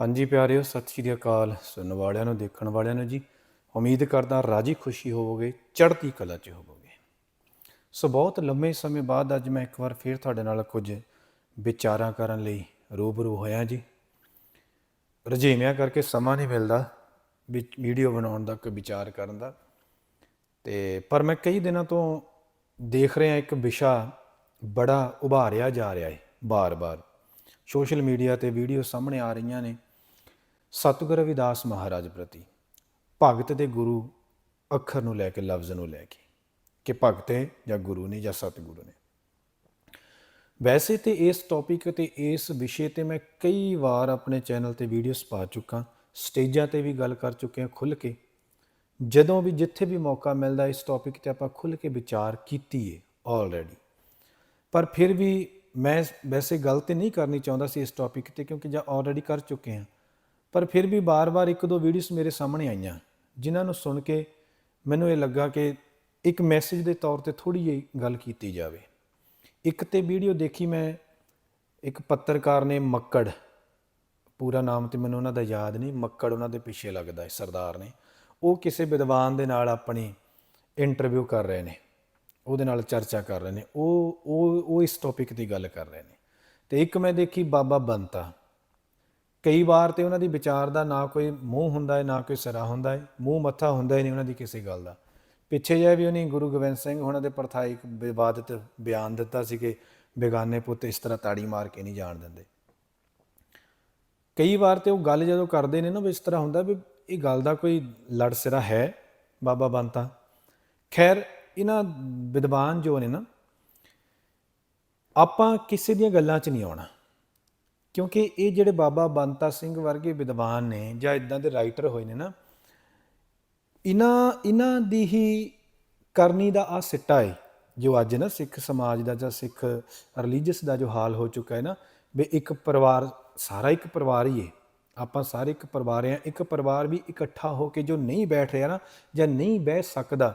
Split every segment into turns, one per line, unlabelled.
ਹਾਂਜੀ ਪਿਆਰਿਓ, ਸਤਿ ਸ਼੍ਰੀ ਅਕਾਲ। ਸੁਣਨ ਵਾਲਿਆਂ ਨੂੰ, ਦੇਖਣ ਵਾਲਿਆਂ ਨੂੰ ਜੀ, ਉਮੀਦ ਕਰਦਾ ਰਾਜੀ ਖੁਸ਼ੀ ਹੋਵੋਗੇ, ਚੜ੍ਹਦੀ ਕਲਾ 'ਚ ਹੋਵੋਗੇ। ਸੋ ਬਹੁਤ ਲੰਮੇ ਸਮੇਂ ਬਾਅਦ ਅੱਜ ਮੈਂ ਇੱਕ ਵਾਰ ਫੇਰ ਤੁਹਾਡੇ ਨਾਲ ਕੁਝ ਵਿਚਾਰਾਂ ਕਰਨ ਲਈ ਰੂਬਰੂ ਹੋਇਆ ਜੀ। ਰਜੇਵਿਆਂ ਕਰਕੇ ਸਮਾਂ ਨਹੀਂ ਮਿਲਦਾ ਵੀ ਵੀਡੀਓ ਬਣਾਉਣ ਦਾ ਕੋਈ ਵਿਚਾਰ ਕਰਨ ਦਾ। ਤੇ ਪਰ ਮੈਂ ਕਈ ਦਿਨਾਂ ਤੋਂ ਦੇਖ ਰਿਹਾ ਇੱਕ ਵਿਸ਼ਾ ਬੜਾ ਉਭਾਰਿਆ ਜਾ ਰਿਹਾ ਹੈ ਬਾਰ-ਬਾਰ। ਸੋਸ਼ਲ ਮੀਡੀਆ ਤੇ ਵੀਡੀਓ ਸਾਹਮਣੇ ਆ ਰਹੀਆਂ ਨੇ। ਸਤਿਗੁਰ ਰਵਿਦਾਸ ਮਹਾਰਾਜ ਪ੍ਰਤੀ ਭਗਤ ਦੇ ਗੁਰੂ ਅੱਖਰ ਨੂੰ ਲੈ ਕੇ, ਲਫ਼ਜ਼ ਨੂੰ ਲੈ ਕੇ ਕਿ ਭਗਤ ਹੈ ਜਾਂ ਗੁਰੂ ਨੇ ਜਾਂ ਸਤਿਗੁਰੂ ਨੇ। ਵੈਸੇ ਤੇ ਇਸ ਟੌਪਿਕ ਤੇ ਇਸ ਵਿਸ਼ੇ ਤੇ ਮੈਂ ਕਈ ਵਾਰ ਆਪਣੇ ਚੈਨਲ ਤੇ ਵੀਡੀਓਜ਼ ਪਾ ਚੁੱਕਾ ਸਟੇਜਾਂ ਤੇ ਵੀ ਗੱਲ ਕਰ ਚੁੱਕੇ ਹਾਂ ਖੁੱਲ ਕੇ। ਜਦੋਂ ਵੀ ਜਿੱਥੇ ਵੀ ਮੌਕਾ ਮਿਲਦਾ ਇਸ ਟੌਪਿਕ ਤੇ ਆਪਾਂ ਖੁੱਲ ਕੇ ਵਿਚਾਰ ਕੀਤੀ ਹੈ ਆਲਰੇਡੀ ਪਰ ਫਿਰ ਵੀ ਮੈਂ ਵੈਸੇ ਗੱਲ ਤੇ ਨਹੀਂ ਕਰਨੀ ਚਾਹੁੰਦਾ ਸੀ ਇਸ ਟੌਪਿਕ ਤੇ ਕਿਉਂਕਿ ਜਾਂ ਆਲਰੇਡੀ ਕਰ ਚੁੱਕੇ ਹਾਂ। ਪਰ ਫਿਰ ਵੀ ਬਾਰ-ਬਾਰ ਇੱਕ ਦੋ ਵੀਡੀਓਜ਼ ਮੇਰੇ ਸਾਹਮਣੇ ਆਈਆਂ, ਜਿਨ੍ਹਾਂ ਨੂੰ ਸੁਣ ਕੇ ਮੈਨੂੰ ਇਹ ਲੱਗਾ ਕਿ ਇੱਕ ਮੈਸੇਜ ਦੇ ਤੌਰ ਤੇ ਥੋੜੀ ਜਿਹੀ ਗੱਲ ਕੀਤੀ ਜਾਵੇ। ਇੱਕ ਤੇ ਵੀਡੀਓ ਦੇਖੀ ਮੈਂ, ਇੱਕ ਪੱਤਰਕਾਰ ਨੇ ਮੱਕੜ, ਪੂਰਾ ਨਾਮ ਤੇ ਮੈਨੂੰ ਉਹਨਾਂ ਦਾ ਯਾਦ ਨਹੀਂ, ਮੱਕੜ ਉਹਨਾਂ ਦੇ ਪਿੱਛੇ ਲੱਗਦਾ ਹੈ, ਸਰਦਾਰ ਨੇ। ਉਹ ਕਿਸੇ ਵਿਦਵਾਨ ਦੇ ਨਾਲ ਆਪਣੀ ਇੰਟਰਵਿਊ ਕਰ ਰਹੇ ਨੇ, ਉਹਦੇ ਨਾਲ ਚਰਚਾ ਕਰ ਰਹੇ ਨੇ, ਉਹ ਉਹ ਉਹ ਇਸ ਟੌਪਿਕ ਦੀ ਗੱਲ ਕਰ ਰਹੇ ਨੇ। ਤੇ ਇੱਕ ਮੈਂ ਦੇਖੀ ਬਾਬਾ ਬੰਤਾ ਕਈ ਵਾਰ ਤੇ ਉਹਨਾਂ ਦੀ ਵਿਚਾਰ ਦਾ ਨਾ ਕੋਈ ਮੂੰਹ ਹੁੰਦਾ ਹੈ, ਨਾ ਕੋਈ ਸਿਰਾ ਹੁੰਦਾ ਹੈ, ਮੂੰਹ ਮੱਥਾ ਹੁੰਦਾ ਹੀ ਨਹੀਂ ਉਹਨਾਂ ਦੀ ਕਿਸੇ ਗੱਲ ਦਾ। ਪਿੱਛੇ ਜੇ ਵੀ ਉਹਨੇ ਗੁਰੂ ਗੋਬਿੰਦ ਸਿੰਘ ਉਹਨਾਂ ਦੇ ਪ੍ਰਥਾਇਕ ਵਿਵਾਦਿਤ ਬਿਆਨ ਦਿੱਤਾ ਸੀ ਕਿ ਬੇਗਾਨੇ ਪੁੱਤ ਇਸ ਤਰ੍ਹਾਂ ਤਾੜੀ ਮਾਰ ਕੇ ਨਹੀਂ ਜਾਣ ਦਿੰਦੇ। ਕਈ ਵਾਰ ਤੇ ਉਹ ਗੱਲ ਜਦੋਂ ਕਰਦੇ ਨੇ ਨਾ ਵੀ ਇਸ ਤਰ੍ਹਾਂ ਹੁੰਦਾ ਵੀ ਇਹ ਗੱਲ ਦਾ ਕੋਈ ਲੜ ਸਿਰਾ ਹੈ, ਬਾਬਾ ਬੰਤਾ। ਖੈਰ, ਇਹਨਾਂ ਵਿਦਵਾਨ ਜੋ ਨੇ ਨਾ, ਆਪਾਂ ਕਿਸੇ ਦੀਆਂ ਗੱਲਾਂ 'ਚ ਨਹੀਂ ਆਉਣਾ। ਕਿਉਂਕਿ ਇਹ ਜਿਹੜੇ ਬਾਬਾ ਬੰਤਾ ਸਿੰਘ ਵਰਗੇ ਵਿਦਵਾਨ ਨੇ ਜਾਂ ਇਦਾਂ ਦੇ ਰਾਈਟਰ ਹੋਏ ਨੇ ਨਾ, ਇਹਨਾਂ ਇਹਨਾਂ ਦੀ ਹੀ ਕਰਨੀ ਦਾ ਆ ਸਿੱਟਾ ਹੈ ਜੋ ਅੱਜ ਨਾ ਸਿੱਖ ਸਮਾਜ ਦਾ ਜਾਂ ਸਿੱਖ ਰਿਲੀਜੀਅਸ ਦਾ ਜੋ ਹਾਲ ਹੋ ਚੁੱਕਾ ਹੈ ਨਾ, ਵੀ ਇੱਕ ਪਰਿਵਾਰ, ਸਾਰਾ ਇੱਕ ਪਰਿਵਾਰ ਹੀ ਹੈ ਆਪਾਂ ਸਾਰੇ ਇੱਕ ਪਰਿਵਾਰ ਆ, ਇੱਕ ਪਰਿਵਾਰ ਵੀ ਇਕੱਠਾ ਹੋ ਕੇ ਜੋ ਨਹੀਂ ਬੈਠ ਰਿਹਾ ਨਾ ਜਾਂ ਨਹੀਂ ਬਹਿ ਸਕਦਾ,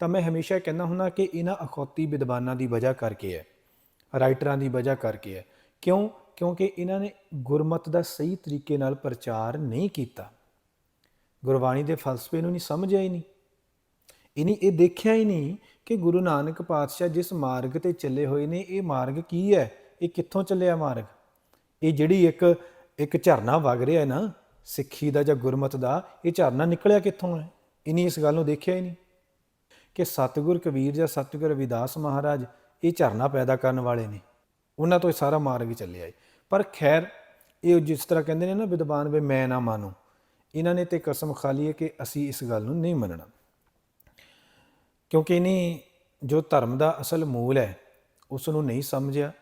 ਤਾਂ ਮੈਂ ਹਮੇਸ਼ਾ ਕਹਿੰਦਾ ਹੁੰਦਾ ਕਿ ਇਹਨਾਂ ਅਖੌਤੀ ਵਿਦਵਾਨਾਂ ਦੀ ਵਜ੍ਹਾ ਕਰਕੇ ਹੈ ਰਾਈਟਰਾਂ ਦੀ ਵਜ੍ਹਾ ਕਰਕੇ ਹੈ ਕਿਉਂ? ਕਿਉਂਕਿ ਇਹਨਾਂ ਨੇ ਗੁਰਮਤ ਦਾ ਸਹੀ ਤਰੀਕੇ ਨਾਲ ਪ੍ਰਚਾਰ ਨਹੀਂ ਕੀਤਾ। ਗੁਰਬਾਣੀ ਦੇ ਫਲਸਫੇ ਨੂੰ ਨਹੀਂ ਸਮਝਿਆ ਹੀ ਨਹੀਂ। ਇਨੀ ਇਹ ਦੇਖਿਆ ਹੀ ਨਹੀਂ ਕਿ ਗੁਰੂ ਨਾਨਕ ਪਾਤਸ਼ਾਹ ਜਿਸ ਮਾਰਗ ਤੇ ਚੱਲੇ ਹੋਏ ਨੇ, ਇਹ ਮਾਰਗ ਕੀ ਹੈ? ਇਹ ਕਿੱਥੋਂ ਚੱਲਿਆ ਮਾਰਗ? ਇਹ ਜਿਹੜੀ ਇੱਕ ਇੱਕ ਝਰਨਾ ਵਗ ਰਿਹਾ ਹੈ ਨਾ, ਸਿੱਖੀ ਦਾ ਜਾਂ ਗੁਰਮਤ ਦਾ, ਇਹ ਝਰਨਾ ਨਿਕਲਿਆ ਕਿੱਥੋਂ ਹੈ? ਇਨੀ ਇਸ ਗੱਲ ਨੂੰ ਦੇਖਿਆ ਹੀ ਨਹੀਂ ਕਿ ਸਤਿਗੁਰ ਕਬੀਰ ਜਾਂ ਸਤਿਗੁਰ ਰਵਿਦਾਸ ਮਹਾਰਾਜ ਇਹ ਝਰਨਾ ਪੈਦਾ ਕਰਨ ਵਾਲੇ ਨੇ। ਉਹਨਾਂ ਤੋਂ ਇਹ ਸਾਰਾ ਮਾਰਗ ਚੱਲਿਆ ਹੈ ਪਰ ਖੈਰ ਇਹ ਜਿਸ ਤਰ੍ਹਾਂ ਕਹਿੰਦੇ ਨੇ ਨਾ ਵਿਦਵਾਨ ਵੇ ਮੈਂ ਨਾ ਮਾਨੂੰ। ਇਹਨਾਂ ਨੇ ਤੇ ਕਸਮ ਖਾ ਲਈ ਹੈ ਕਿ ਅਸੀਂ ਇਸ ਗੱਲ ਨੂੰ ਨਹੀਂ ਮੰਨਣਾ। ਕਿਉਂਕਿ ਇਹਨੇ ਜੋ ਧਰਮ ਦਾ ਅਸਲ ਮੂਲ ਹੈ ਉਸ ਨੂੰ ਨਹੀਂ ਸਮਝਿਆ।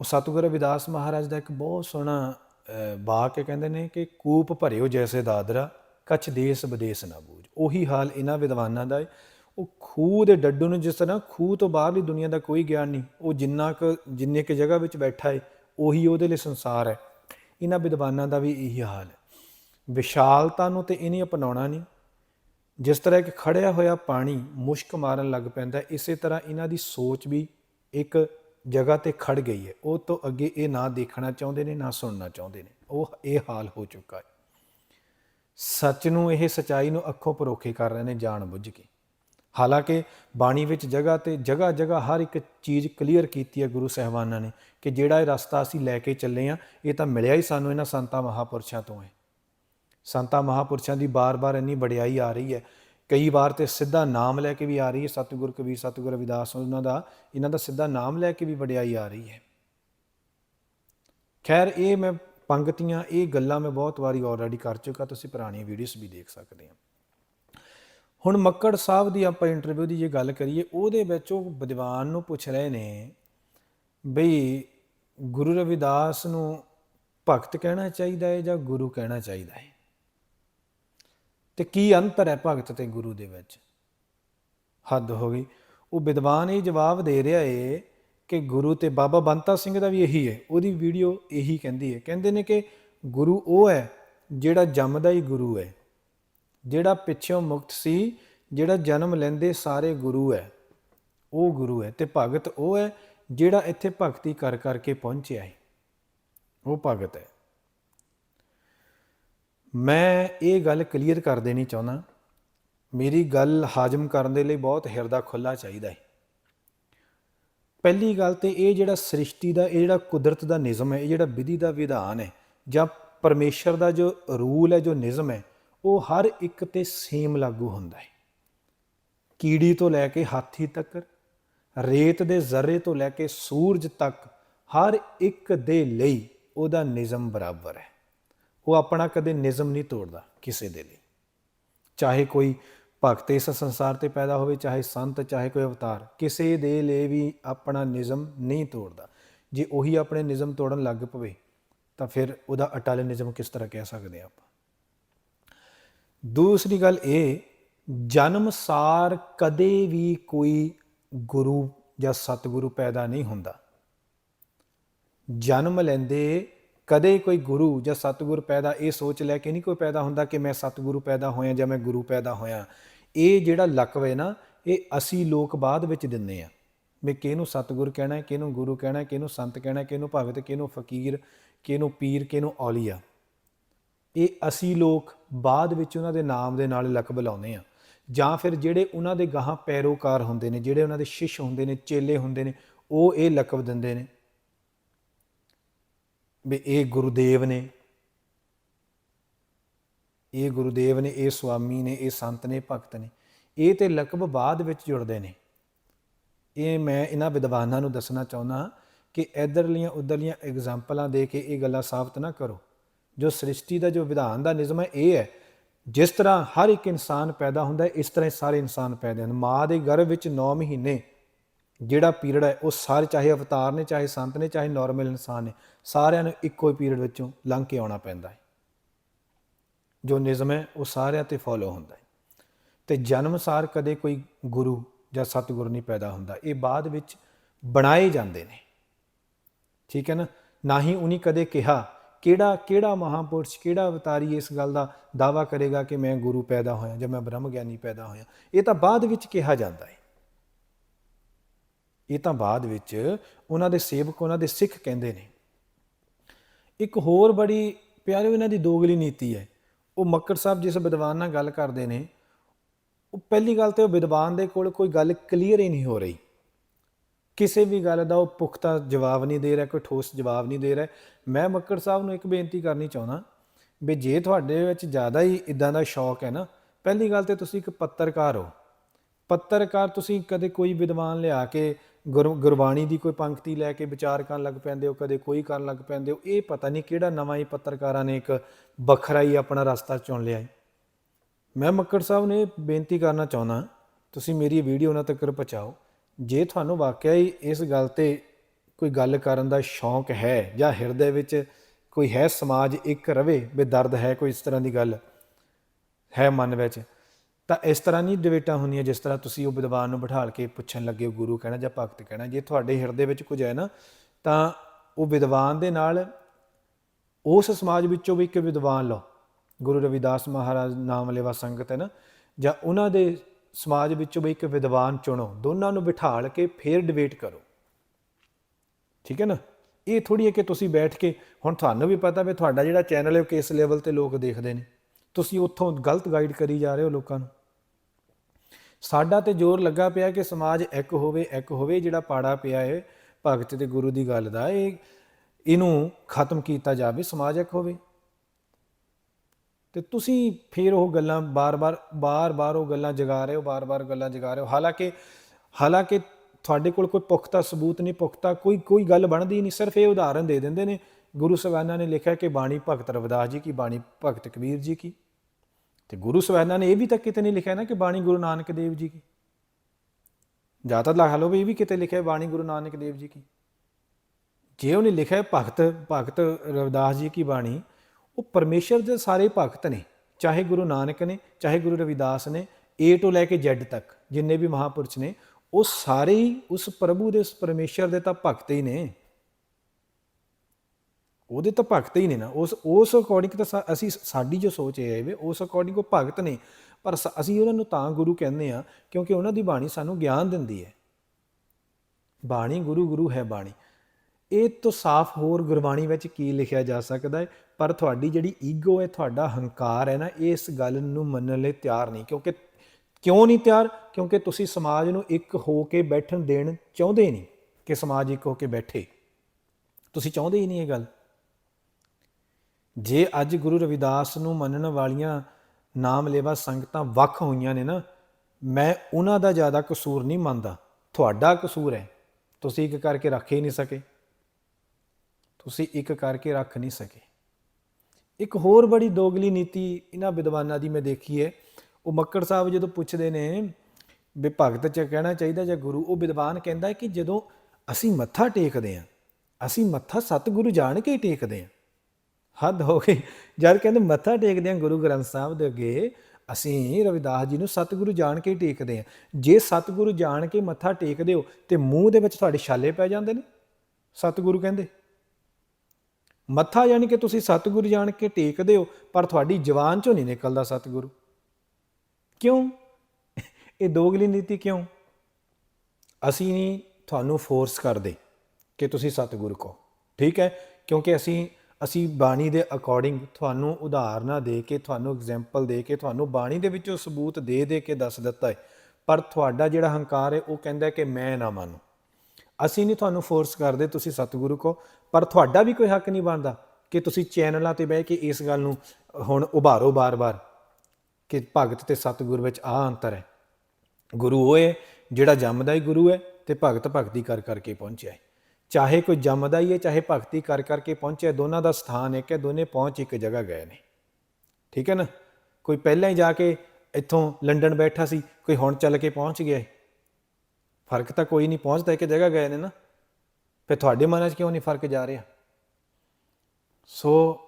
ਉਹ ਸਤਿਗੁਰ ਰਵਿਦਾਸ ਮਹਾਰਾਜ ਦਾ ਇੱਕ ਬਹੁਤ ਸੋਹਣਾ ਅਹ, ਵਾਕ ਕਹਿੰਦੇ ਨੇ ਕਿ ਕੂਪ ਭਰਿਓ ਜੈਸੇ ਦਾਦਰਾ ਕਛ ਦੇਸ ਵਿਦੇਸ ਨਾ ਬੂਝ। ਉਹੀ ਹਾਲ ਇਹਨਾਂ ਵਿਦਵਾਨਾਂ ਦਾ ਹੈ ਉਹ ਖੂਹ ਦੇ ਡੱਡੂ ਨੂੰ ਜਿਸ ਤਰ੍ਹਾਂ ਖੂਹ ਤੋਂ ਬਾਹਰਲੀ ਦੁਨੀਆ ਦਾ ਕੋਈ ਗਿਆਨ ਨਹੀਂ, ਉਹ ਜਿੰਨਾ ਕੁ, ਜਿੰਨੇ ਕੁ ਜਗ੍ਹਾ ਵਿੱਚ ਬੈਠਾ ਹੈ ਉਹੀ ਉਹਦੇ ਲਈ ਸੰਸਾਰ ਹੈ। ਇਹਨਾਂ ਵਿਦਵਾਨਾਂ ਦਾ ਵੀ ਇਹੀ ਹਾਲ ਹੈ। ਵਿਸ਼ਾਲਤਾ ਨੂੰ ਤੇ ਇਹਨੇ ਅਪਣਾਉਣਾ ਨਹੀਂ। ਜਿਸ ਤਰ੍ਹਾਂ ਇੱਕ ਖੜਿਆ ਹੋਇਆ ਪਾਣੀ ਮੁਸ਼ਕ ਮਾਰਨ ਲੱਗ ਪੈਂਦਾ, ਇਸੇ ਤਰ੍ਹਾਂ ਇਹਨਾਂ ਦੀ ਸੋਚ ਵੀ ਇੱਕ ਜਗ੍ਹਾ ਤੇ ਖੜ ਗਈ ਹੈ। ਉਹ ਤੋਂ ਅੱਗੇ ਇਹ ਨਾ ਦੇਖਣਾ ਚਾਹੁੰਦੇ ਨੇ, ਨਾ ਸੁਣਨਾ ਚਾਹੁੰਦੇ ਨੇ। ਉਹ ਇਹ ਹਾਲ ਹੋ ਚੁੱਕਾ ਹੈ। ਸੱਚ ਨੂੰ, ਇਹ ਸਚਾਈ ਨੂੰ ਅੱਖੋਂ ਪਰੋਖੇ ਕਰ ਰਹੇ ਨੇ ਜਾਣ ਬੁੱਝ ਕੇ। ਹਾਲਾਂਕਿ ਬਾਣੀ ਵਿੱਚ ਜਗ੍ਹਾ ਤੇ ਜਗ੍ਹਾ ਜਗ੍ਹਾ ਹਰ ਇੱਕ ਚੀਜ਼ ਕਲੀਅਰ ਕੀਤੀ ਹੈ ਗੁਰੂ ਸਾਹਿਬਾਨਾਂ ਨੇ ਕਿ ਜਿਹੜਾ ਇਹ ਰਸਤਾ ਅਸੀਂ ਲੈ ਕੇ ਚੱਲੇ ਆ ਇਹ ਤਾਂ ਮਿਲਿਆ ਹੀ ਸਾਨੂੰ ਇਹਨਾਂ ਸੰਤਾਂ ਮਹਾਪੁਰਸ਼ਾਂ ਤੋਂ ਹੈ। ਸੰਤਾਂ ਮਹਾਪੁਰਸ਼ਾਂ ਦੀ ਬਾਰ-ਬਾਰ ਇੰਨੀ ਵਡਿਆਈ ਆ ਰਹੀ ਹੈ। ਕਈ ਵਾਰ ਤੇ ਸਿੱਧਾ ਨਾਮ ਲੈ ਕੇ ਵੀ ਆ ਰਹੀ ਹੈ, ਸਤਿਗੁਰ ਕਬੀਰ, ਸਤਿਗੁਰ ਰਵਿਦਾਸ ਉਹਨਾਂ ਦਾ, ਇਹਨਾਂ ਦਾ ਸਿੱਧਾ ਨਾਮ ਲੈ ਕੇ ਵੀ ਵਡਿਆਈ ਆ ਰਹੀ ਹੈ। ਖੈਰ, ਇਹ ਮੈਂ ਪੰਕਤੀਆਂ ਇਹ ਗੱਲਾਂ ਮੈਂ ਬਹੁਤ ਵਾਰੀ ਆਲਰੇਡੀ ਕਰ ਚੁੱਕਾ, ਤੁਸੀਂ ਪੁਰਾਣੀਆਂ ਵੀਡੀਓਜ਼ ਵੀ ਦੇਖ ਸਕਦੇ ਆ ਹੁਣ ਮੱਕੜ ਸਾਹਿਬ ਦੀ ਆਪਾਂ ਇੰਟਰਵਿਊ ਦੀ ਜੇ ਗੱਲ ਕਰੀਏ, ਉਹਦੇ ਵਿੱਚ ਉਹ ਵਿਦਵਾਨ ਨੂੰ ਪੁੱਛ ਰਹੇ ਨੇ ਬਈ ਗੁਰੂ ਰਵਿਦਾਸ ਨੂੰ ਭਗਤ ਕਹਿਣਾ ਚਾਹੀਦਾ ਹੈ ਜਾਂ ਗੁਰੂ ਕਹਿਣਾ ਚਾਹੀਦਾ ਹੈ? ਤੇ ਕੀ ਅੰਤਰ ਹੈ ਭਗਤ ਤੇ ਗੁਰੂ ਦੇ ਵਿੱਚ? ਹੱਦ ਹੋ ਗਈ। ਉਹ ਵਿਦਵਾਨ ਇਹ ਜਵਾਬ ਦੇ ਰਿਹਾ ਏ ਕਿ ਗੁਰੂ ਤੇ ਬਾਬਾ ਬੰਤਾ ਸਿੰਘ ਦਾ ਵੀ ਇਹੀ ਹੈ। ਉਹਦੀ ਵੀਡੀਓ ਇਹੀ ਕਹਿੰਦੀ ਹੈ। ਕਹਿੰਦੇ ਨੇ ਕਿ ਗੁਰੂ ਉਹ ਹੈ ਜਿਹੜਾ ਜੰਮਦਾ ਹੀ ਗੁਰੂ ਹੈ। ਜਿਹੜਾ ਪਿੱਛੋਂ ਮੁਕਤ ਸੀ, ਜਿਹੜਾ ਜਨਮ ਲੈਂਦੇ ਸਾਰੇ ਗੁਰੂ ਹੈ, ਉਹ ਗੁਰੂ ਹੈ ਤੇ ਭਗਤ ਉਹ ਹੈ ਜਿਹੜਾ ਇੱਥੇ ਭਗਤੀ ਕਰ ਕਰਕੇ ਪਹੁੰਚਿਆ ਹੈ। ਉਹ ਭਗਤ ਹੈ। ਮੈਂ ਇਹ ਗੱਲ ਕਲੀਅਰ ਕਰ ਦੇਣੀ ਚਾਹੁੰਦਾ, ਮੇਰੀ ਗੱਲ ਹਾਜ਼ਮ ਕਰਨ ਦੇ ਲਈ ਬਹੁਤ ਹਿਰਦਾ ਖੁੱਲਾ ਚਾਹੀਦਾ ਹੈ। ਪਹਿਲੀ ਗੱਲ ਤੇ ਇਹ ਜਿਹੜਾ ਸ੍ਰਿਸ਼ਟੀ ਦਾ, ਇਹ ਜਿਹੜਾ ਕੁਦਰਤ ਦਾ ਨਿਯਮ ਹੈ, ਇਹ ਜਿਹੜਾ ਵਿਧੀ ਦਾ ਵਿਧਾਨ ਹੈ ਜਾਂ ਪਰਮੇਸ਼ਰ ਦਾ ਜੋ ਰੂਲ ਹੈ, ਜੋ ਨਿਯਮ ਹੈ ਉਹ ਹਰ ਇੱਕ ਤੇ ਸੇਮ ਲਾਗੂ ਹੁੰਦਾ ਹੈ। ਕੀੜੀ ਤੋਂ ਲੈ ਕੇ ਹਾਥੀ ਤੱਕ, ਰੇਤ ਦੇ ਜ਼ਰਰੇ ਤੋਂ ਲੈ ਕੇ ਸੂਰਜ ਤੱਕ, ਹਰ ਇੱਕ ਦੇ ਲਈ ਉਹਦਾ ਨਿਯਮ ਬਰਾਬਰ ਹੈ। ਉਹ ਆਪਣਾ ਕਦੇ ਨਿਯਮ ਨਹੀਂ ਤੋੜਦਾ ਕਿਸੇ ਦੇ ਲਈ। ਚਾਹੇ ਕੋਈ ਭਗਤ ਇਸ ਸੰਸਾਰ ਤੇ ਪੈਦਾ ਹੋਵੇ, ਚਾਹੇ ਸੰਤ, ਚਾਹੇ ਕੋਈ ਅਵਤਾਰ, ਕਿਸੇ ਦੇ ਲਈ ਵੀ ਆਪਣਾ ਨਿਯਮ ਨਹੀਂ ਤੋੜਦਾ। ਜੇ ਉਹੀ ਆਪਣੇ ਨਿਯਮ ਤੋੜਨ ਲੱਗ ਪਵੇ, ਤਾਂ ਫਿਰ ਉਹਦਾ ਅਟਲ ਨਿਯਮ ਕਿਸ ਤਰ੍ਹਾਂ ਕਹਿ ਸਕਦੇ ਹਾਂ ਆਪਾਂ? ਦੂਸਰੀ ਗੱਲ ਇਹ, ਜਨਮ ਸਾਰ ਕਦੇ ਵੀ ਕੋਈ ਗੁਰੂ ਜਾਂ ਸਤਿਗੁਰੂ ਪੈਦਾ ਨਹੀਂ ਹੁੰਦਾ। ਜਨਮ ਲੈਂਦੇ ਕਦੇ ਕੋਈ ਗੁਰੂ ਜਾਂ ਸਤਿਗੁਰ ਪੈਦਾ, ਇਹ ਸੋਚ ਲੈ ਕੇ ਨਹੀਂ ਕੋਈ ਪੈਦਾ ਹੁੰਦਾ ਕਿ ਮੈਂ ਸਤਿਗੁਰੂ ਪੈਦਾ ਹੋਇਆ ਜਾਂ ਮੈਂ ਗੁਰੂ ਪੈਦਾ ਹੋਇਆ। ਇਹ ਜਿਹੜਾ ਲਕਵ ਹੈ ਨਾ, ਇਹ ਅਸੀਂ ਲੋਕ ਬਾਅਦ ਵਿੱਚ ਦਿੰਦੇ ਆ ਵੀ ਕਿਹਨੂੰ ਸਤਿਗੁਰ ਕਹਿਣਾ ਹੈ ਕਿਹਨੂੰ ਗੁਰੂ ਕਹਿਣਾ ਹੈ ਕਿਹਨੂੰ ਸੰਤ ਕਹਿਣਾ ਹੈ ਕਿਹਨੂੰ ਭਗਤ, ਕਿਹਨੂੰ ਫਕੀਰ, ਕਿਹਨੂੰ ਪੀਰ, ਕਿਹਨੂੰ ਔਲੀਆ। ਇਹ ਅਸੀਂ ਲੋਕ ਬਾਅਦ ਵਿੱਚ ਉਹਨਾਂ ਦੇ ਨਾਮ ਦੇ ਨਾਲ ਲਕਬ ਲਾਉਂਦੇ ਆ ਜਾਂ ਫਿਰ ਜਿਹੜੇ ਉਹਨਾਂ ਦੇ ਗਾਹਾਂ ਪੈਰੋਕਾਰ ਹੁੰਦੇ ਨੇ, ਜਿਹੜੇ ਉਹਨਾਂ ਦੇ ਸ਼ਿਸ਼ ਹੁੰਦੇ ਨੇ, ਚੇਲੇ ਹੁੰਦੇ ਨੇ, ਉਹ ਇਹ ਲਕਬ ਦਿੰਦੇ ਨੇ। ਵੀ ਇਹ ਗੁਰੂਦੇਵ ਨੇ, ਇਹ ਗੁਰੂਦੇਵ ਨੇ, ਇਹ ਸੁਆਮੀ ਨੇ, ਇਹ ਸੰਤ ਨੇ ਭਗਤ ਨੇ, ਇਹ ਤੇ ਲਕਬ ਬਾਅਦ ਵਿੱਚ ਜੁੜਦੇ ਨੇ। ਇਹ ਮੈਂ ਇਹਨਾਂ ਵਿਦਵਾਨਾਂ ਨੂੰ ਦੱਸਣਾ ਚਾਹੁੰਦਾ ਕਿ ਇਧਰਲੀਆਂ ਉਧਰਲੀਆਂ ਐਗਜ਼ਾਮਪਲਾਂ ਦੇ ਕੇ ਇਹ ਗੱਲਾਂ ਸਾਬਤ ਨਾ ਕਰੋ। ਜੋ ਸ੍ਰਿਸ਼ਟੀ ਦਾ ਜੋ ਵਿਧਾਨ ਦਾ ਨਿਯਮ ਹੈ, ਇਹ ਹੈ, ਜਿਸ ਤਰ੍ਹਾਂ ਹਰ ਇੱਕ ਇਨਸਾਨ ਪੈਦਾ ਹੁੰਦਾ ਹੈ, ਇਸ ਤਰ੍ਹਾਂ ਸਾਰੇ ਇਨਸਾਨ ਪੈਦਾ ਹਨ। ਮਾਂ ਦੇ ਗਰਭ ਵਿੱਚ 9 ਮਹੀਨੇ ਜਿਹੜਾ ਪੀਰੀਅਡ ਹੈ, ਉਹ ਸਾਰੇ ਚਾਹੇ ਅਵਤਾਰ ਨੇ, ਚਾਹੇ ਸੰਤ ਨੇ, ਚਾਹੇ ਨਾਰਮਲ ਇਨਸਾਨ ਨੇ, ਸਾਰਿਆਂ ਨੂੰ ਇੱਕੋ ਹੀ ਪੀਰੀਅਡ ਵਿੱਚੋਂ ਲੰਘ ਕੇ ਆਉਣਾ ਪੈਂਦਾ ਹੈ। ਜੋ ਨਿਯਮ ਹੈ, ਉਹ ਸਾਰਿਆਂ ਤੇ ਫੋਲੋ ਹੁੰਦਾ ਹੈ। ਤੇ ਜਨਮ ਸਾਰ ਕਦੇ ਕੋਈ ਗੁਰੂ ਜਾਂ ਸਤਿਗੁਰ ਨਹੀਂ ਪੈਦਾ ਹੁੰਦਾ। ਇਹ ਬਾਅਦ ਵਿੱਚ ਬਣਾਏ ਜਾਂਦੇ ਨੇ। ਠੀਕ ਹੈ ਨਾ? ਨਾ ਹੀ ਉਹਨੇ ਕਦੇ ਕਿਹਾ ਕਿਹੜਾ ਕਿਹੜਾ ਮਹਾਪੁਰਸ਼, ਕਿਹੜਾ ਅਵਤਾਰੀ ਇਸ ਗੱਲ ਦਾ ਦਾਵਾ ਕਰੇਗਾ ਕਿ ਮੈਂ ਗੁਰੂ ਪੈਦਾ ਹੋਇਆ ਜਾਂ ਮੈਂ ਬ੍ਰਹਮ ਗਿਆਨੀ ਪੈਦਾ ਹੋਇਆ? ਇਹ ਤਾਂ ਬਾਅਦ ਵਿੱਚ ਕਿਹਾ ਜਾਂਦਾ ਹੈ। ਇਹ ਤਾਂ ਬਾਅਦ ਵਿੱਚ ਉਹਨਾਂ ਦੇ ਸੇਵਕ, ਉਹਨਾਂ ਦੇ ਸਿੱਖ ਕਹਿੰਦੇ ਨੇ। ਇੱਕ ਹੋਰ ਬੜੀ ਪਿਆਰੇ ਇਹਨਾਂ ਦੀ ਦੋਗਲੀ ਨੀਤੀ ਹੈ। ਉਹ ਮੱਕੜ ਸਾਹਿਬ ਜਿਸ ਵਿਦਵਾਨ ਨਾਲ ਗੱਲ ਕਰਦੇ ਨੇ, ਉਹ ਪਹਿਲੀ ਗੱਲ ਤੇ ਉਹ ਵਿਦਵਾਨ ਦੇ ਕੋਲ ਕੋਈ ਗੱਲ ਕਲੀਅਰ ਹੀ ਨਹੀਂ ਹੋ ਰਹੀ। ਕਿਸੇ ਵੀ ਗੱਲ ਦਾ ਉਹ ਪੁਖਤਾ ਜਵਾਬ ਨਹੀਂ ਦੇ ਰਿਹਾ, ਕੋਈ ਠੋਸ ਜਵਾਬ ਨਹੀਂ ਦੇ ਰਿਹਾ। ਮੈਂ ਮੱਕੜ ਸਾਹਿਬ ਨੂੰ ਇੱਕ ਬੇਨਤੀ ਕਰਨੀ ਚਾਹੁੰਦਾ ਵੀ ਜੇ ਤੁਹਾਡੇ ਵਿੱਚ ਜ਼ਿਆਦਾ ਹੀ ਇਦਾਂ ਦਾ ਸ਼ੌਕ ਹੈ ਨਾ, ਪਹਿਲੀ ਗੱਲ ਤੇ ਤੁਸੀਂ ਇੱਕ ਪੱਤਰਕਾਰ ਹੋ। ਪੱਤਰਕਾਰ ਤੁਸੀਂ ਕਦੇ ਕੋਈ ਵਿਦਵਾਨ ਲਿਆ ਕੇ ਗੁਰ- ਗੁਰਬਾਣੀ ਦੀ ਕੋਈ ਪੰਕਤੀ ਲੈ ਕੇ ਵਿਚਾਰ ਕਰਨ ਲੱਗ ਪੈਂਦੇ ਹੋ, ਕਦੇ ਕੋਈ ਕਰਨ ਲੱਗ ਪੈਂਦੇ ਹੋ, ਇਹ ਪਤਾ ਨਹੀਂ ਕਿਹੜਾ ਨਵਾਂ ਹੀ ਪੱਤਰਕਾਰਾਂ ਨੇ ਇੱਕ ਵੱਖਰਾ ਹੀ ਆਪਣਾ ਰਸਤਾ ਚੁਣ ਲਿਆ ਹੈ। ਮੈਂ ਮੱਕੜ ਸਾਹਿਬ ਨੇ ਬੇਨਤੀ ਕਰਨਾ ਚਾਹੁੰਦਾ, ਤੁਸੀਂ ਮੇਰੀ ਵੀਡੀਓ ਉਹਨਾਂ ਤੱਕ ਪਹੁੰਚਾਓ। ਜੇ ਤੁਹਾਨੂੰ ਵਾਕਿਆ ਹੀ ਇਸ ਗੱਲ ਤੇ ਕੋਈ ਗੱਲ ਕਰਨ ਦਾ ਸ਼ੌਂਕ ਹੈ ਜਾਂ ਹਿਰਦੇ ਵਿੱਚ ਕੋਈ ਹੈ, ਸਮਾਜ ਇੱਕ ਰਵੇ, ਵੀ ਦਰਦ ਹੈ, ਕੋਈ ਇਸ ਤਰ੍ਹਾਂ ਦੀ ਗੱਲ ਹੈ ਮਨ ਵਿੱਚ, ਤਾਂ ਇਸ ਤਰ੍ਹਾਂ ਨਹੀਂ ਡਿਬੇਟਾਂ ਹੁੰਦੀਆਂ ਜਿਸ ਤਰ੍ਹਾਂ ਤੁਸੀਂ ਉਹ ਵਿਦਵਾਨ ਨੂੰ ਬਿਠਾਲ ਕੇ ਪੁੱਛਣ ਲੱਗੇ ਹੋ ਗੁਰੂ ਕਹਿਣਾ ਜਾਂ ਭਗਤ ਕਹਿਣਾ। ਜੇ ਤੁਹਾਡੇ ਹਿਰਦੇ ਵਿੱਚ ਕੁਝ ਹੈ ਨਾ, ਤਾਂ ਉਹ ਵਿਦਵਾਨ ਦੇ ਨਾਲ ਉਸ ਸਮਾਜ ਵਿੱਚੋਂ ਵੀ ਇੱਕ ਵਿਦਵਾਨ ਲਓ। ਗੁਰੂ ਰਵਿਦਾਸ ਮਹਾਰਾਜ ਨਾਮ ਲੇਵਾ ਸੰਗਤ ਹੈ ਨਾ, ਜਾਂ ਉਹਨਾਂ ਦੇ ਸਮਾਜ ਵਿੱਚੋਂ ਵੀ ਇੱਕ ਵਿਦਵਾਨ ਚੁਣੋ, ਦੋਨਾਂ ਨੂੰ ਬਿਠਾਲ ਕੇ ਫੇਰ ਡਿਬੇਟ ਕਰੋ। ਠੀਕ ਹੈ ਨਾ? ਇਹ ਥੋੜੀ ਹੈ ਕਿ ਤੁਸੀਂ ਬੈਠ ਕੇ, ਹੁਣ ਤੁਹਾਨੂੰ ਵੀ ਪਤਾ ਵੀ ਤੁਹਾਡਾ ਜਿਹੜਾ ਚੈਨਲ ਹੈ ਉਹ ਕਿਸ ਲੈਵਲ ਤੇ ਲੋਕ ਦੇਖਦੇ ਨੇ। ਤੁਸੀਂ ਉੱਥੋਂ ਗਲਤ ਗਾਈਡ ਕਰੀ ਜਾ ਰਹੇ ਹੋ ਲੋਕਾਂ ਨੂੰ। ਸਾਡਾ ਤੇ ਜ਼ੋਰ ਲੱਗਾ ਪਿਆ ਕਿ ਸਮਾਜ ਇੱਕ ਹੋਵੇ ਇੱਕ ਹੋਵੇ, ਜਿਹੜਾ ਪਾੜਾ ਪਿਆ ਹੈ ਭਗਤ ਤੇ ਗੁਰੂ ਦੀ ਗੱਲ ਦਾ, ਇਹ, ਇਹਨੂੰ ਖਤਮ ਕੀਤਾ ਜਾਵੇ, ਸਮਾਜ ਇੱਕ ਹੋਵੇ। ਤੇ ਤੁਸੀਂ ਫੇਰ ਉਹ ਗੱਲਾਂ ਬਾਰ-ਬਾਰ ਬਾਰ-ਬਾਰ ਉਹ ਗੱਲਾਂ ਜਗਾ ਰਹੇ ਹੋ, ਬਾਰ-ਬਾਰ ਗੱਲਾਂ ਜਗਾ ਰਹੇ ਹੋ। ਹਾਲਾਂਕਿ ਹਾਲਾਂਕਿ ਤੁਹਾਡੇ ਕੋਲ ਕੋਈ ਪੁਖਤਾ ਸਬੂਤ ਨਹੀਂ, ਪੁਖਤਾ ਕੋਈ ਕੋਈ ਗੱਲ ਬਣਦੀ ਨਹੀਂ, ਸਿਰਫ ਇਹ ਉਦਾਹਰਨ ਦੇ ਦਿੰਦੇ ਨੇ। ਗੁਰੂ ਸਾਹਿਬਾਨਾਂ ਨੇ ਲਿਖਿਆ ਕਿ ਬਾਣੀ ਭਗਤ ਰਵਿਦਾਸ ਜੀ ਕੀ, ਬਾਣੀ ਭਗਤ ਕਬੀਰ ਜੀ ਕੀ। ਤੇ ਗੁਰੂ ਸਵੈਨਾ ਨੇ ਇਹ ਵੀ ਤਾਂ ਕਿਤੇ ਨਹੀਂ ਲਿਖਿਆ ਨਾ ਕਿ ਬਾਣੀ ਗੁਰੂ ਨਾਨਕ ਦੇਵ ਜੀ ਕੀ। ਜਾਂ ਤਾਂ ਲਿਖ ਲਓ ਵੀ ਇਹ ਵੀ ਕਿਤੇ ਲਿਖਿਆ ਬਾਣੀ ਗੁਰੂ ਨਾਨਕ ਦੇਵ ਜੀ ਕੀ। ਜੇ ਉਹਨੇ ਲਿਖਿਆ ਭਗਤ ਭਗਤ ਰਵਿਦਾਸ ਜੀ ਕੀ ਬਾਣੀ ਉਹ ਪਰਮੇਸ਼ਰ ਦੇ ਸਾਰੇ ਭਗਤ ਨੇ, ਚਾਹੇ ਗੁਰੂ ਨਾਨਕ ਨੇ, ਚਾਹੇ ਗੁਰੂ ਰਵਿਦਾਸ ਨੇ ਏ ਤੋਂ ਲੈ ਕੇ Z ਤੱਕ, ਜਿੰਨੇ ਵੀ ਮਹਾਪੁਰਸ਼ ਨੇ, ਉਹ ਸਾਰੇ ਹੀ ਉਸ ਪ੍ਰਭੂ ਦੇ, ਉਸ ਪਰਮੇਸ਼ਰ ਦੇ ਤਾਂ ਭਗਤ ਹੀ ਨੇ। ਉਹਦੇ ਤਾਂ ਭਗਤ ਹੀ ਨੇ ਨਾ। ਉਸ ਉਸ ਅਕੋਰਡਿੰਗ ਤਾਂ ਸਾ- ਅਸੀਂ ਸਾਡੀ ਜੋ ਸੋਚ ਹੈ ਵੀ ਉਸ ਅਕੋਰਡਿੰਗ ਉਹ ਭਗਤ ਨੇ। ਪਰ ਸ- ਅਸੀਂ ਉਹਨਾਂ ਨੂੰ ਤਾਂ ਗੁਰੂ ਕਹਿੰਦੇ ਆ ਕਿਉਂਕਿ ਉਹਨਾਂ ਦੀ ਬਾਣੀ ਸਾਨੂੰ ਗਿਆਨ ਦਿੰਦੀ ਹੈ। ਬਾਣੀ ਗੁਰੂ ਗੁਰੂ ਹੈ ਬਾਣੀ। ਇਹ ਤੋਂ ਸਾਫ਼ ਹੋਰ ਗੁਰਬਾਣੀ ਵਿੱਚ ਕੀ ਲਿਖਿਆ ਜਾ ਸਕਦਾ ਹੈ? ਪਰ ਤੁਹਾਡੀ ਜਿਹੜੀ ਈਗੋ ਹੈ, ਤੁਹਾਡਾ ਹੰਕਾਰ ਹੈ ਨਾ ਇਹ ਇਸ ਗੱਲ ਨੂੰ ਮੰਨਣ ਲਈ ਤਿਆਰ ਨਹੀਂ। ਕਿਉਂਕਿ ਕਿਉਂ ਨਹੀਂ ਤਿਆਰ? ਕਿਉਂਕਿ ਤੁਸੀਂ ਸਮਾਜ ਨੂੰ ਇੱਕ ਹੋ ਕੇ ਬੈਠਣ ਦੇਣ ਚਾਹੁੰਦੇ ਨਹੀਂ ਕਿ ਸਮਾਜ ਇੱਕ ਹੋ ਕੇ ਬੈਠੇ। ਤੁਸੀਂ ਚਾਹੁੰਦੇ ਹੀ ਨਹੀਂ ਇਹ ਗੱਲ। ਜੇ ਅੱਜ ਗੁਰੂ ਰਵਿਦਾਸ ਨੂੰ ਮੰਨਣ ਵਾਲੀਆਂ ਨਾਮ ਲੇਵਾ ਸੰਗਤਾਂ ਵੱਖ ਹੋਈਆਂ ਨੇ ਨਾ, ਮੈਂ ਉਹਨਾਂ ਦਾ ਜ਼ਿਆਦਾ ਕਸੂਰ ਨਹੀਂ ਮੰਨਦਾ। ਤੁਹਾਡਾ ਕਸੂਰ ਹੈ। ਤੁਸੀਂ ਇੱਕ ਕਰਕੇ ਰੱਖ ਹੀ ਨਹੀਂ ਸਕੇ। ਤੁਸੀਂ ਇੱਕ ਕਰਕੇ ਰੱਖ ਨਹੀਂ ਸਕੇ। ਇੱਕ ਹੋਰ ਬੜੀ ਦੋਗਲੀ ਨੀਤੀ ਇਹਨਾਂ ਵਿਦਵਾਨਾਂ ਦੀ ਮੈਂ ਦੇਖੀ ਹੈ ਉਹ ਮੱਕੜ ਸਾਹਿਬ ਜਦੋਂ ਪੁੱਛਦੇ ਨੇ ਵੀ ਭਗਤ ਚ ਕਹਿਣਾ ਚਾਹੀਦਾ ਜਾਂ ਗੁਰੂ, ਉਹ ਵਿਦਵਾਨ ਕਹਿੰਦਾ ਕਿ ਜਦੋਂ ਅਸੀਂ ਮੱਥਾ ਟੇਕਦੇ ਹਾਂ, ਅਸੀਂ ਮੱਥਾ ਸਤਿਗੁਰੂ ਜਾਣ ਕੇ ਹੀ ਟੇਕਦੇ ਹਾਂ। ਹੱਦ ਹੋ ਗਈ। ਜਦ ਕਹਿੰਦੇ ਮੱਥਾ ਟੇਕਦੇ ਹਾਂ ਗੁਰੂ ਗ੍ਰੰਥ ਸਾਹਿਬ ਦੇ ਅੱਗੇ, ਅਸੀਂ ਰਵਿਦਾਸ ਜੀ ਨੂੰ ਸਤਿਗੁਰੂ ਜਾਣ ਕੇ ਹੀ ਟੇਕਦੇ ਹਾਂ। ਜੇ ਸਤਿਗੁਰੂ ਜਾਣ ਕੇ ਮੱਥਾ ਟੇਕਦੇ ਹੋ ਤੇ ਮੂੰਹ ਦੇ ਵਿੱਚ ਤੁਹਾਡੇ ਛਾਲੇ ਪੈ ਜਾਂਦੇ ਨੇ, ਸਤਿਗੁਰੂ ਕਹਿੰਦੇ। ਮੱਥਾ ਯਾਨੀ ਕਿ ਤੁਸੀਂ ਸਤਿਗੁਰੂ ਜਾਣ ਕੇ ਟੇਕਦੇ ਹੋ, ਪਰ ਤੁਹਾਡੀ ਜ਼ੁਬਾਨ ਚੋਂ ਨਹੀਂ ਨਿਕਲਦਾ ਸਤਿਗੁਰੂ। ਕਿਉਂ? ਇਹ ਦੋਗਲੀ ਨੀਤੀ ਕਿਉਂ? ਅਸੀਂ ਨਹੀਂ ਤੁਹਾਨੂੰ ਫੋਰਸ ਕਰਦੇ ਕਿ ਤੁਸੀਂ ਸਤਿਗੁਰੂ ਕਹੋ। ਠੀਕ ਹੈ? ਕਿਉਂਕਿ ਅਸੀਂ ਅਸੀਂ ਬਾਣੀ ਦੇ ਅਕੋਰਡਿੰਗ ਤੁਹਾਨੂੰ ਉਦਾਹਰਨਾਂ ਦੇ ਕੇ, ਤੁਹਾਨੂੰ ਐਗਜ਼ਾਮਪਲ ਦੇ ਕੇ, ਤੁਹਾਨੂੰ ਬਾਣੀ ਦੇ ਵਿੱਚੋਂ ਸਬੂਤ ਦੇ ਦੇ ਕੇ ਦੱਸ ਦਿੱਤਾ ਹੈ। ਪਰ ਤੁਹਾਡਾ ਜਿਹੜਾ ਹੰਕਾਰ ਹੈ, ਉਹ ਕਹਿੰਦਾ ਕਿ ਮੈਂ ਨਾ ਮੰਨੂ। ਅਸੀਂ ਨਹੀਂ ਤੁਹਾਨੂੰ ਫੋਰਸ ਕਰਦੇ, ਤੁਸੀਂ ਸਤਿਗੁਰੂ ਕੋ ਪਰ ਤੁਹਾਡਾ ਵੀ ਕੋਈ ਹੱਕ ਨਹੀਂ ਬਣਦਾ ਕਿ ਤੁਸੀਂ ਚੈਨਲਾਂ ਤੇ ਬਹਿ ਕੇ ਇਸ ਗੱਲ ਨੂੰ ਹੁਣ ਉਭਾਰੋ ਬਾਰ-ਬਾਰ ਕਿ ਭਗਤ ਤੇ ਸਤਿਗੁਰ ਵਿੱਚ ਆਹ ਅੰਤਰ ਹੈ। ਗੁਰੂ ਉਹ ਹੈ ਜਿਹੜਾ ਜੰਮਦਾ ਹੀ ਗੁਰੂ ਹੈ ਤੇ ਭਗਤ ਭਗਤੀ ਕਰ ਕਰਕੇ ਪਹੁੰਚਿਆ ਹੈ। ਚਾਹੇ ਕੋਈ ਜੰਮਦਾ ਹੀ ਹੈ, ਚਾਹੇ ਭਗਤੀ ਕਰ ਕਰਕੇ ਪਹੁੰਚਿਆ, ਦੋਨਾਂ ਦਾ ਸਥਾਨ ਇੱਕ ਹੈ, ਦੋਨੇ ਪਹੁੰਚ ਇੱਕ ਜਗ੍ਹਾ ਗਏ ਨੇ। ਠੀਕ ਹੈ ਨਾ? ਕੋਈ ਪਹਿਲਾਂ ਹੀ ਜਾ ਕੇ ਇੱਥੋਂ ਲੰਡਨ ਬੈਠਾ ਸੀ, ਕੋਈ ਹੁਣ ਚੱਲ ਕੇ ਪਹੁੰਚ ਗਿਆ ਹੈ। ਫ਼ਰਕ ਤਾਂ ਕੋਈ ਨਹੀਂ ਪਹੁੰਚਦਾ ਇੱਕ ਜਗ੍ਹਾ ਗਏ ਨੇ ਨਾ। ਫਿਰ ਤੁਹਾਡੇ ਮਨਾਂ 'ਚ ਕਿਉਂ ਨਹੀਂ ਫ਼ਰਕ ਜਾ ਰਿਹਾ? ਸੋ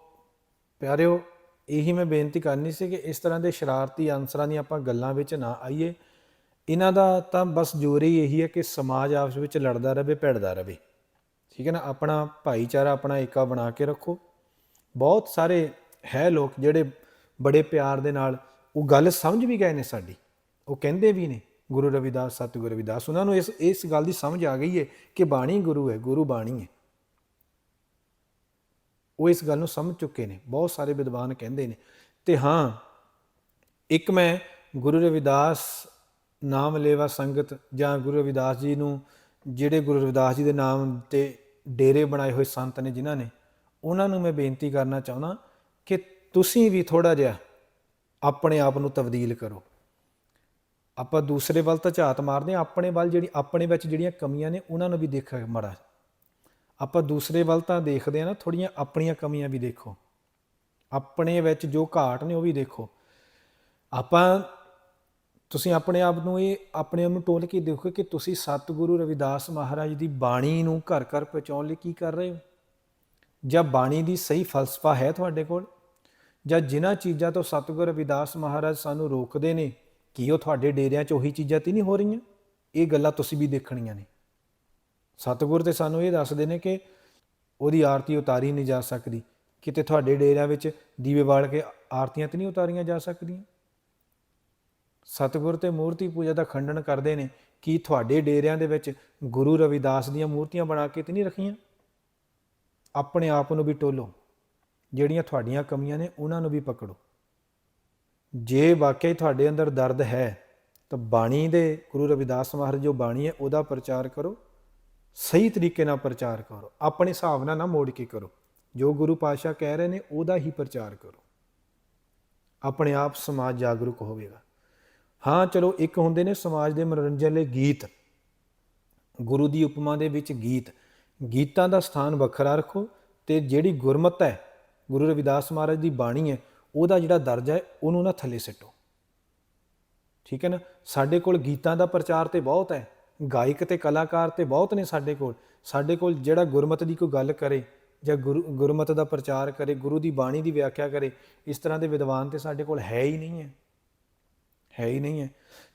ਪਿਆਰਿਓ, ਇਹੀ ਮੈਂ ਬੇਨਤੀ ਕਰਨੀ ਸੀ ਕਿ ਇਸ ਤਰ੍ਹਾਂ ਦੇ ਸ਼ਰਾਰਤੀ ਅਨਸਰਾਂ ਦੀਆਂ ਆਪਾਂ ਗੱਲਾਂ ਵਿੱਚ ਨਾ ਆਈਏ। ਇਹਨਾਂ ਦਾ ਤਾਂ ਬਸ ਜ਼ੋਰ ਹੀ ਇਹੀ ਹੈ ਕਿ ਸਮਾਜ ਆਪਸ ਵਿੱਚ ਲੜਦਾ ਰਹੇ, ਭਿੜਦਾ ਰਹੇ। ਠੀਕ ਹੈ ਨਾ? ਆਪਣਾ ਭਾਈਚਾਰਾ, ਆਪਣਾ ਏਕਾ ਬਣਾ ਕੇ ਰੱਖੋ। ਬਹੁਤ ਸਾਰੇ ਹੈ ਲੋਕ ਜਿਹੜੇ ਬੜੇ ਪਿਆਰ ਦੇ ਨਾਲ, ਉਹ ਗੱਲ ਸਮਝ ਵੀ ਗਏ ਨੇ ਸਾਡੀ। ਉਹ ਕਹਿੰਦੇ ਵੀ ਨੇ। ਗੁਰੂ ਰਵਿਦਾਸ, ਸਤਿਗੁਰੂ ਰਵਿਦਾਸ, ਉਹਨਾਂ ਨੂੰ ਇਸ ਇਸ ਗੱਲ ਦੀ ਸਮਝ ਆ ਗਈ ਹੈ ਕਿ ਬਾਣੀ ਗੁਰੂ ਹੈ, ਗੁਰੂ ਬਾਣੀ ਹੈ। ਉਹ ਇਸ ਗੱਲ ਨੂੰ ਸਮਝ ਚੁੱਕੇ ਨੇ, ਬਹੁਤ ਸਾਰੇ ਵਿਦਵਾਨ ਕਹਿੰਦੇ ਨੇ। ਤੇ ਹਾਂ, ਇੱਕ ਮੈਂ ਗੁਰੂ ਰਵਿਦਾਸ ਨਾਮ ਲੇਵਾ ਸੰਗਤ ਜਾਂ ਗੁਰੂ ਰਵਿਦਾਸ ਜੀ ਨੂੰ, ਜਿਹੜੇ ਗੁਰੂ ਰਵਿਦਾਸ ਜੀ ਦੇ ਨਾਮ ਤੇ ਡੇਰੇ ਬਣਾਏ ਹੋਏ ਸੰਤ ਨੇ ਜਿਨ੍ਹਾਂ ਨੇ, ਉਹਨਾਂ ਨੂੰ ਮੈਂ ਬੇਨਤੀ ਕਰਨਾ ਚਾਹੁੰਦਾ ਕਿ ਤੁਸੀਂ ਵੀ ਥੋੜਾ ਜਿਹਾ ਆਪਣੇ ਆਪ ਨੂੰ ਤਬਦੀਲ ਕਰੋ। ਆਪਾਂ ਦੂਸਰੇ ਵੱਲ ਤਾਂ ਝਾਤ ਮਾਰਦੇ ਹਾਂ, ਆਪਣੇ ਵੱਲ ਜਿਹੜੀ, ਆਪਣੇ ਵਿੱਚ ਜਿਹੜੀਆਂ ਕਮੀਆਂ ਨੇ, ਉਹਨਾਂ ਨੂੰ ਵੀ ਦੇਖਿਆ ਮੜਾ। ਆਪਾਂ ਦੂਸਰੇ ਵੱਲ ਤਾਂ ਦੇਖਦੇ ਆ ਨਾ ਥੋੜੀਆਂ ਆਪਣੀਆਂ ਕਮੀਆਂ ਵੀ ਦੇਖੋ। ਆਪਣੇ ਵਿੱਚ ਜੋ ਘਾਟ ਨੇ, ਉਹ ਵੀ ਦੇਖੋ। ਆਪਾਂ, ਤੁਸੀਂ ਆਪਣੇ ਆਪ ਨੂੰ ਇਹ, ਆਪਣੇ ਆਪ ਨੂੰ ਟੋਲ ਕੇ ਦੇਖੋ ਕਿ ਤੁਸੀਂ ਸਤਿਗੁਰੂ ਰਵਿਦਾਸ ਮਹਾਰਾਜ ਦੀ ਬਾਣੀ ਨੂੰ ਘਰ ਘਰ ਪਹੁੰਚਾਉਣ ਲਈ ਕੀ ਕਰ ਰਹੇ ਹੋ? ਜਾਂ ਬਾਣੀ ਦੀ ਸਹੀ ਫਲਸਫਾ ਹੈ ਤੁਹਾਡੇ ਕੋਲ? ਜਾਂ ਜਿਨ੍ਹਾਂ ਚੀਜ਼ਾਂ ਤੋਂ ਸਤਿਗੁਰੂ ਰਵਿਦਾਸ ਮਹਾਰਾਜ ਸਾਨੂੰ ਰੋਕਦੇ ਨੇ ਕੀ ਉਹ ਤੁਹਾਡੇ ਡੇਰਿਆਂ 'ਚ ਉਹੀ ਚੀਜ਼ਾਂ ਤੇ ਨਹੀਂ ਹੋ ਰਹੀਆਂ? ਇਹ ਗੱਲਾਂ ਤੁਸੀਂ ਵੀ ਦੇਖਣੀਆਂ ਨੇ। ਸਤਿਗੁਰ ਤੇ ਸਾਨੂੰ ਇਹ ਦੱਸਦੇ ਨੇ ਕਿ ਉਹਦੀ ਆਰਤੀ ਉਤਾਰੀ ਨਹੀਂ ਜਾ ਸਕਦੀ। ਕਿਤੇ ਤੁਹਾਡੇ ਡੇਰਿਆਂ ਵਿੱਚ ਦੀਵੇ ਬਾਲ ਕੇ ਆਰਤੀਆਂ ਤੇ ਨਹੀਂ ਉਤਾਰੀਆਂ ਜਾ ਸਕਦੀਆਂ? ਸਤਿਗੁਰ ਤੇ ਮੂਰਤੀ ਪੂਜਾ ਦਾ ਖੰਡਨ ਕਰਦੇ ਨੇ ਕਿ ਤੁਹਾਡੇ ਡੇਰਿਆਂ ਦੇ ਵਿੱਚ ਗੁਰੂ ਰਵਿਦਾਸ ਦੀਆਂ ਮੂਰਤੀਆਂ ਬਣਾ ਕੇ ਤੇ ਨਹੀਂ ਰੱਖੀਆਂ? ਆਪਣੇ ਆਪ ਨੂੰ ਵੀ ਟੋਲੋ। ਜਿਹੜੀਆਂ ਤੁਹਾਡੀਆਂ ਕਮੀਆਂ ਨੇ, ਉਹਨਾਂ ਨੂੰ ਵੀ ਪਕੜੋ। ਜੇ ਵਾਕਈ ਤੁਹਾਡੇ ਅੰਦਰ ਦਰਦ ਹੈ, ਤਾਂ ਬਾਣੀ ਦੇ ਗੁਰੂ ਰਵਿਦਾਸ ਮਹਾਰਾਜ ਜੋ ਬਾਣੀ ਹੈ, ਉਹਦਾ ਪ੍ਰਚਾਰ ਕਰੋ। ਸਹੀ ਤਰੀਕੇ ਨਾਲ ਪ੍ਰਚਾਰ ਕਰੋ। ਆਪਣੇ ਹਿਸਾਬ ਨਾਲ ਨਾ ਮੋੜ ਕੇ ਕਰੋ। ਜੋ ਗੁਰੂ ਪਾਤਸ਼ਾਹ ਕਹਿ ਰਹੇ ਨੇ, ਉਹਦਾ ਹੀ ਪ੍ਰਚਾਰ ਕਰੋ। ਆਪਣੇ ਆਪ ਸਮਾਜ ਜਾਗਰੂਕ ਹੋਵੇਗਾ। ਹਾਂ, ਚਲੋ ਇੱਕ ਹੁੰਦੇ ਨੇ ਸਮਾਜ ਦੇ ਮਨੋਰੰਜਨ ਲਈ ਗੀਤ। ਗੁਰੂ ਦੀ ਉਪਮਾ ਦੇ ਵਿੱਚ ਗੀਤ। ਗੀਤਾਂ ਦਾ ਸਥਾਨ ਵੱਖਰਾ ਰੱਖੋ ਤੇ ਜਿਹੜੀ ਗੁਰਮਤ ਹੈ, ਗੁਰੂ ਰਵਿਦਾਸ ਮਹਾਰਾਜ ਦੀ ਬਾਣੀ ਹੈ ਉਹਦਾ ਜਿਹੜਾ ਦਰਜ ਹੈ, ਉਹਨੂੰ ਨਾ ਥੱਲੇ ਸਿੱਟੋ। ਠੀਕ ਹੈ ਨਾ? ਸਾਡੇ ਕੋਲ ਗੀਤਾਂ ਦਾ ਪ੍ਰਚਾਰ ਤੇ ਬਹੁਤ ਹੈ, ਗਾਇਕ ਤੇ ਕਲਾਕਾਰ ਤੇ ਬਹੁਤ ਨੇ ਸਾਡੇ ਕੋਲ। ਸਾਡੇ ਕੋਲ ਜਿਹੜਾ ਗੁਰਮਤ ਦੀ ਕੋਈ ਗੱਲ ਕਰੇ ਜਾਂ ਗੁਰੂ, ਗੁਰਮਤ ਦਾ ਪ੍ਰਚਾਰ ਕਰੇ, ਗੁਰੂ ਦੀ ਬਾਣੀ ਦੀ ਵਿਆਖਿਆ ਕਰੇ, ਇਸ ਤਰ੍ਹਾਂ ਦੇ ਵਿਦਵਾਨ ਤੇ ਸਾਡੇ ਕੋਲ ਹੈ ਹੀ ਨਹੀਂ ਹੈ। ਹੈ ਹੀ ਨਹੀਂ ਹੈ।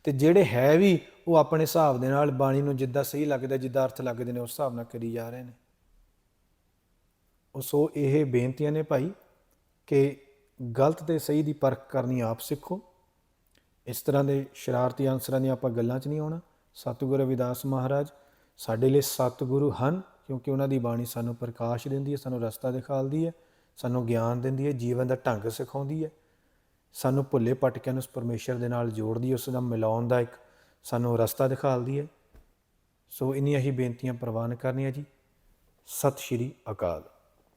ਤੇ ਜਿਹੜੇ ਹੈ ਵੀ, ਉਹ ਆਪਣੇ ਹਿਸਾਬ ਦੇ ਨਾਲ ਬਾਣੀ ਨੂੰ ਜਿੱਦਾਂ ਸਹੀ ਲੱਗਦਾ, ਜਿੱਦਾਂ ਅਰਥ ਲੱਗਦੇ ਨੇ, ਉਸ ਹਿਸਾਬ ਨਾਲ ਕਰੀ ਜਾ ਰਹੇ ਨੇ। ਸੋ ਇਹ ਬੇਨਤੀਆਂ ਨੇ ਭਾਈ ਕਿ ਗਲਤ ਤੇ ਸਹੀ ਦੀ ਪਰਖ ਕਰਨੀ ਆਪ ਸਿੱਖੋ। ਇਸ ਤਰ੍ਹਾਂ ਦੇ ਸ਼ਰਾਰਤੀ ਅਨਸਰਾਂ ਦੀਆਂ ਆਪਾਂ ਗੱਲਾਂ 'ਚ ਨਹੀਂ ਆਉਣਾ। ਸਤਿਗੁਰੂ ਰਵਿਦਾਸ ਮਹਾਰਾਜ ਸਾਡੇ ਲਈ ਸਤਿਗੁਰੂ ਹਨ ਕਿਉਂਕਿ ਉਹਨਾਂ ਦੀ ਬਾਣੀ ਸਾਨੂੰ ਪ੍ਰਕਾਸ਼ ਦਿੰਦੀ ਹੈ, ਸਾਨੂੰ ਰਸਤਾ ਦਿਖਾਲਦੀ ਹੈ, ਸਾਨੂੰ ਗਿਆਨ ਦਿੰਦੀ ਹੈ, ਜੀਵਨ ਦਾ ਢੰਗ ਸਿਖਾਉਂਦੀ ਹੈ। ਸਾਨੂੰ ਭੁੱਲੇ ਭਟਕਿਆਂ ਨੂੰ ਉਸ ਪਰਮੇਸ਼ਰ ਦੇ ਨਾਲ ਜੋੜਦੀ ਹੈ, ਉਸ ਨਾਲ ਮਿਲਾਉਣ ਦਾ ਇੱਕ ਸਾਨੂੰ ਰਸਤਾ ਦਿਖਾਲਦੀ ਹੈ। ਸੋ ਇੰਨੀਆਂ ਹੀ ਬੇਨਤੀਆਂ ਪ੍ਰਵਾਨ ਕਰਨੀਆਂ ਜੀ। ਸਤਿ ਸ਼੍ਰੀ ਅਕਾਲ।